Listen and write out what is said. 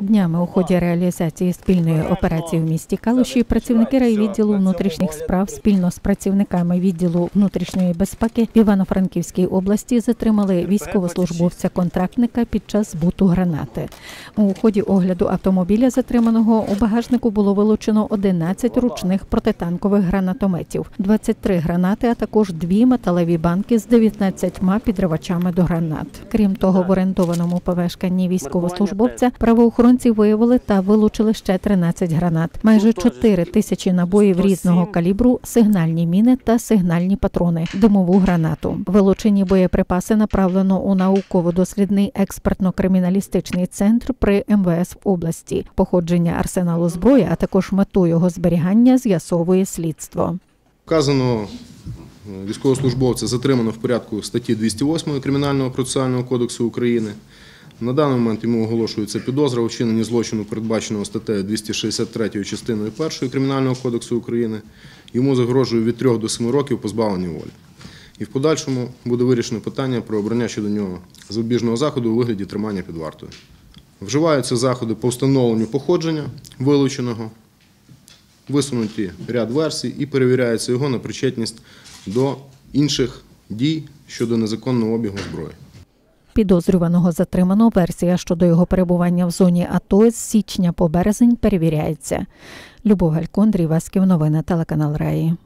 Днями у ході реалізації спільної операції в місті Калуші працівники райвідділу внутрішніх справ спільно з працівниками відділу внутрішньої безпеки в Івано-Франківській області затримали військовослужбовця-контрактника під час збуту гранати. У ході огляду автомобіля затриманого у багажнику було вилучено 11 ручних протитанкових гранатометів, 23 гранати, а також дві металеві банки з 19 підривачами до гранат. Крім того, в орендованому помешканні військовослужбовця правоохоронці виявили та вилучили ще 13 гранат, майже 4 тисячі набоїв різного калібру, сигнальні міни та сигнальні патрони, димову гранату. Вилучені боєприпаси направлено у науково-дослідний експертно-криміналістичний центр при МВС в області. Походження арсеналу зброї, а також мету його зберігання з'ясовує слідство. Вказаного е, військовослужбовця затримано в порядку статті 208 Кримінального процесуального кодексу України. На даний момент йому оголошується підозра у вчиненні злочину, передбаченого статтею 263 частиною 1 Кримінального кодексу України. Йому загрожує від 3 до 7 років позбавлення волі. І в подальшому буде вирішено питання про обрання щодо нього запобіжного заходу у вигляді тримання під вартою. Вживаються заходи по встановленню походження вилученого, висунуті ряд версій і перевіряється його на причетність до інших дій щодо незаконного обігу зброї. Підозрюваного затримано версія щодо його перебування в зоні АТО з січня по березень перевіряється. Любов Галькон, Васьків, новини телеканал Раї.